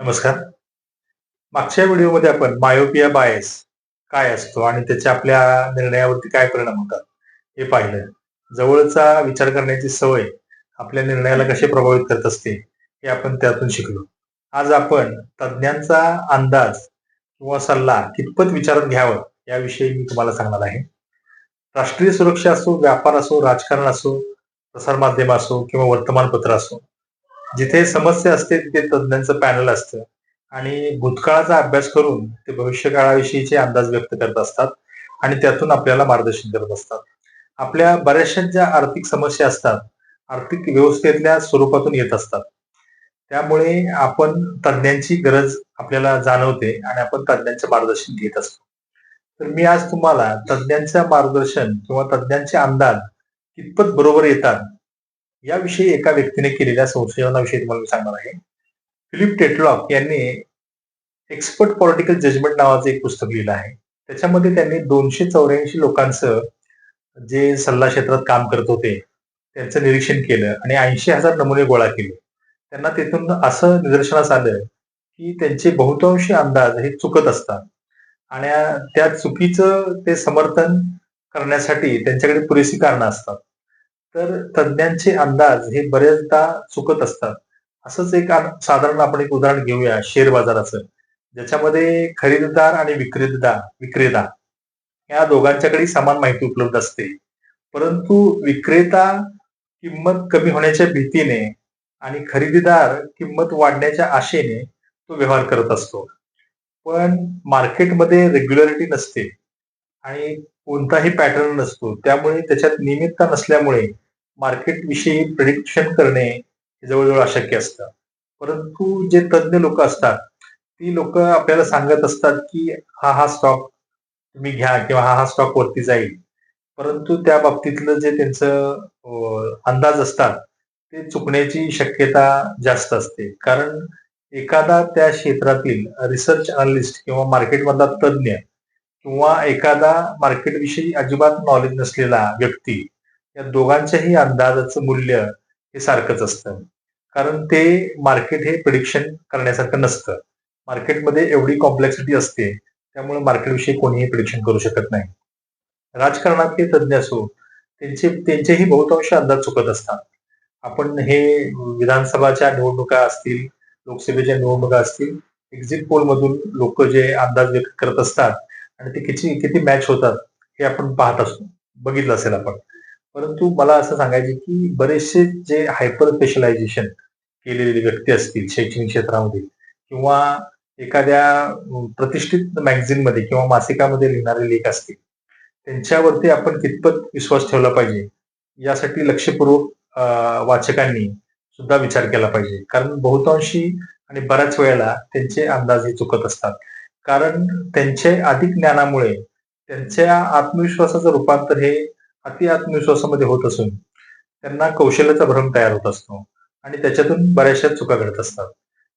नमस्कार. मागच्या व्हिडिओमध्ये आपण मायोपिया बायस काय असतो आणि त्याचे आपल्या निर्णयावरती काय परिणाम होतात हे पाहिलं. जवळचा विचार करण्याची सवय आपल्या निर्णयाला कसे प्रभावित करत असते हे आपण त्यातून शिकलो. आज आपण तज्ज्ञांचा अंदाज किंवा सल्ला कितपत विचारात घ्यावं याविषयी मी तुम्हाला सांगणार आहे. राष्ट्रीय सुरक्षा असो व्यापार असो राजकारण असो प्रसारमाध्यम असो किंवा वर्तमानपत्र असो जिथे समस्या असते तिथे तज्ज्ञांचं पॅनल असतं. आणि भूतकाळाचा अभ्यास करून ते भविष्यकाळाविषयीचे अंदाज व्यक्त करत असतात आणि त्यातून आपल्याला मार्गदर्शन करत असतात. आपल्या बऱ्याचशा ज्या आर्थिक समस्या असतात आर्थिक व्यवस्थेतल्या स्वरूपातून येत असतात. त्यामुळे आपण तज्ज्ञांची गरज आपल्याला जाणवते आणि आपण तज्ज्ञांचे मार्गदर्शन घेत असतो. तर मी आज तुम्हाला तज्ज्ञांचं मार्गदर्शन किंवा तज्ज्ञांचे अंदाज कितपत बरोबर येतात याविषयी एका व्यक्तीने केलेल्या संशोधनाविषयी तुम्हाला मी सांगणार आहे. फिलिप टेटलॉक यांनी एक्सपर्ट पॉलिटिकल जजमेंट नावाचं एक पुस्तक लिहिलं आहे. त्याच्यामध्ये त्यांनी दोनशे चौऱ्याऐंशी लोकांचं जे सल्ला क्षेत्रात काम करत होते त्यांचं निरीक्षण केलं आणि ऐंशी हजार नमुने गोळा केले. त्यांना तिथून असं निदर्शनास आलं की त्यांचे बहुतांशी अंदाज हे चुकत असतात. आणि त्या चुकीचं ते समर्थन करण्यासाठी त्यांच्याकडे पुरेशी कारणं असतात. तर तज्ज्ञांचे अंदाज हे बरेचदा चुकत असतात. असंच एक साधारण आपण एक उदाहरण घेऊया शेअर बाजाराचं. ज्याच्यामध्ये खरेदीदार आणि विक्रेता विक्रेता या दोघांच्याकडे समान माहिती उपलब्ध असते. परंतु विक्रेता किंमत कमी होण्याच्या भीतीने आणि खरेदीदार किंमत वाढण्याच्या आशेने तो व्यवहार करत असतो. पण मार्केटमध्ये रेग्युलरिटी नसते. आणि कोणताही पॅटर्न नसतो. त्यामुळे त्याच्यात नियमितता नसल्यामुळे मार्केट विषयी करणे हे जवळजवळ अशक्य असतं. परंतु जे तज्ज्ञ लोक असतात ती लोक आपल्याला सांगत असतात की हा हा स्टॉक तुम्ही घ्या किंवा हा हा स्टॉक वरती जाईल. परंतु त्या बाबतीतलं जे त्यांचं अंदाज असतात ते चुकण्याची शक्यता जास्त असते. कारण एखादा त्या क्षेत्रातील रिसर्च अनालिस्ट किंवा मार्केटमधला तज्ज्ञ किंवा एखादा मार्केटविषयी अजिबात नॉलेज नसलेला व्यक्ती या दोघांच्याही अंदाजाचं मूल्य हे सारखंच असतं. कारण ते मार्केट हे प्रिडिक्शन करण्यासारखं नसतं. मार्केटमध्ये एवढी कॉम्प्लेक्सिटी असते त्यामुळे मार्केटविषयी कोणीही प्रिडिक्शन करू शकत नाही. राजकारणातले तज्ज्ञ असो त्यांचे त्यांचेही बहुतांश अंदाज चुकत असतात. आपण हे विधानसभाच्या निवडणुका असतील लोकसभेच्या निवडणुका असतील एक्झिट पोल मधून लोक जे अंदाज व्यक्त करत असतात आणि ते किती किती मॅच होतात हे आपण पाहत असतो. बघितलं असेल आपण. परंतु मला असं सांगायचे की बरेचसे जे हायपर स्पेशलायझेशन केलेले व्यक्ती असतील शैक्षणिक क्षेत्रामध्ये किंवा एखाद्या प्रतिष्ठित मॅगझिनमध्ये किंवा मासिकामध्ये लिहिणारे लेख असतील त्यांच्यावरती आपण कितपत विश्वास ठेवला पाहिजे? यासाठी लक्षपूर्वक वाचकांनी सुद्धा विचार केला पाहिजे. कारण बहुतांशी आणि बऱ्याच वेळेला त्यांचे अंदाज हे चुकत असतात. कारण त्यांच्या अधिक ज्ञानामुळे त्यांच्या आत्मविश्वासाचं रूपांतर हे अति आत्मविश्वासामध्ये होत असून त्यांना कौशल्याचा भ्रम तयार होत असतो आणि त्याच्यातून बऱ्याचशा चुका घडत असतात.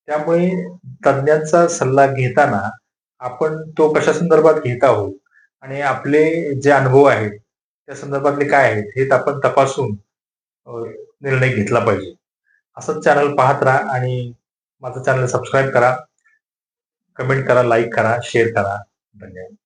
त्यामुळे तज्ज्ञांचा सल्ला घेताना आपण तो कशा संदर्भात घेत आहोत आणि आपले जे अनुभव आहेत त्या संदर्भातले काय आहेत हे आपण तपासून निर्णय घेतला पाहिजे. असंच चॅनल पाहत राहा आणि माझं चॅनल सबस्क्राईब करा. कमेंट करा लाईक करा शेअर करा. धन्यवाद.